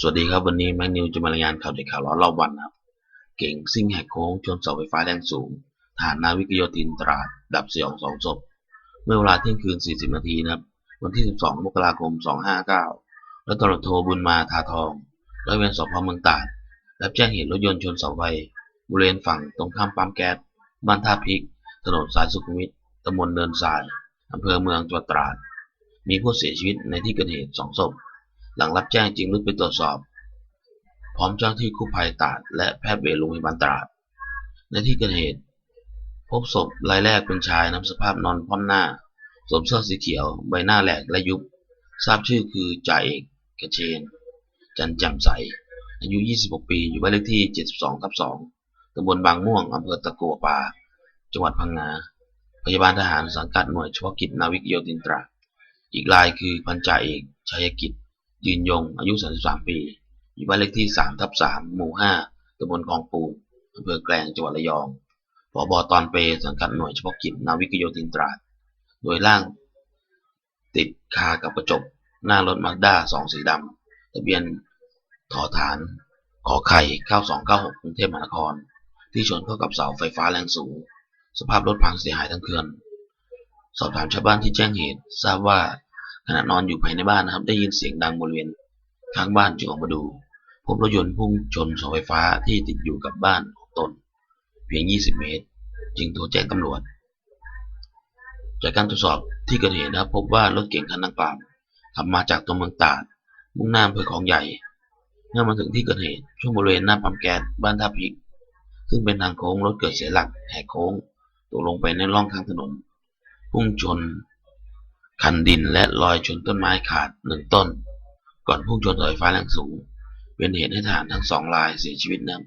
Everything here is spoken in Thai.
สวัสดีครับวันนี้แม็กนิวจะมารายงานข่าวเด็ดข่าวร้อนรอบวันนะครับ เก่งซิ่งแหกโค้งชนเสาไฟฟ้าแรงสูงฐานนาวิกโยธินตราดดับสยองสองศพเมื่อเวลาเที่ยงคืน 40 นาทีนะครับ วันที่ 12 มกราคม 259แล้วตำรโทบุญมาทาทองร้อยเวรสพเมืองตราดรับแจ้งเหตุรถยนต์ชนเสาไฟบริเวณฝั่งตรงข้ามปั๊มแก๊สบ้านท่าพริก ถนนสายสุขุมวิทตำบลเนินทรายอำเภอเมืองจังหวัดตราด มีผู้เสียชีวิตในที่เกิดเหตุสองศพ หลังรับแจ้งจึงรุดไปตรวจสอบ พร้อมเจ้าหน้าที่กู้ภัยตราดและแพทย์เวรโรงพยาบาลตราด ในที่เกิดเหตุ พบศพรายแรกเป็นชายนำสภาพนอนคว่ำหน้าสวมเสื้อสีเขียว ใบหน้าแหลกและยุบ ทราบชื่อคือจ่าเอกกระเชน จันแจ่มใส อายุ 26 ปี อยู่บ้านเลขที่ 72ทับ2ตำบลบางม่วงอำเภอตะกัวป่า จังหวัดพังงา พยาบาลทหารสังกัดหน่วยเฉพาะกิจนาวิกโยธินตรา อีกรายคือพันจ่าเอกชัยกิจ ยืนยง อายุ 33 ปีอยู่บ้านเลขที่ 3 ทับ 3 หมู่ 5ตำบลคลองปูนอำเภอแกลงจังหวัดระยองผบตอนเปสังกัดหน่วยเฉพาะกิจนาวิกโยธินตราด โดยล่าง ติดคากับกระจก หน้ารถมาด้าสองสีดำทะเบียนถอฐาน ขอไข่9296กรุงเทพมหานคร ที่ชนเข้ากับเสาไฟฟ้าแรงสูง สภาพรถพังเสียหายทั้งเครือน สอบถามชาวบ้านที่แจ้งเหตุทราบว่า ขณะนอนอยู่ภายในบ้านนะครับ ได้ยินเสียงดังบริเวณข้างบ้านจึงออกมาดู พบรถยนต์พุ่งชนเสาไฟฟ้าที่ติดอยู่กับบ้านของตน เพียง 20 เมตร จึงโทรแจ้งตำรวจ จากการตรวจสอบที่เกิดเหตุนะครับ พบว่ารถเก๋งคันดังกล่าวขับมาจากตัวเมืองตราดมุ่งหน้าอำเภอของใหญ่เมื่อมาถึงที่เกิดเหตุช่วงบริเวณหน้าปั๊มแก๊สบ้านท่าพริก ซึ่งเป็นทางโค้งรถเกิดเสียหลักแหกโค้งตกลงไปในร่องข้างถนน พุ่งชน คันดินและลอยชนต้นไม้ขาดหนึ่งต้น ก่อนพุ่งชนสาไฟแรงสูง เป็นเหตุให้ทหารทั้งสองรายเสียชีวิตนะครับ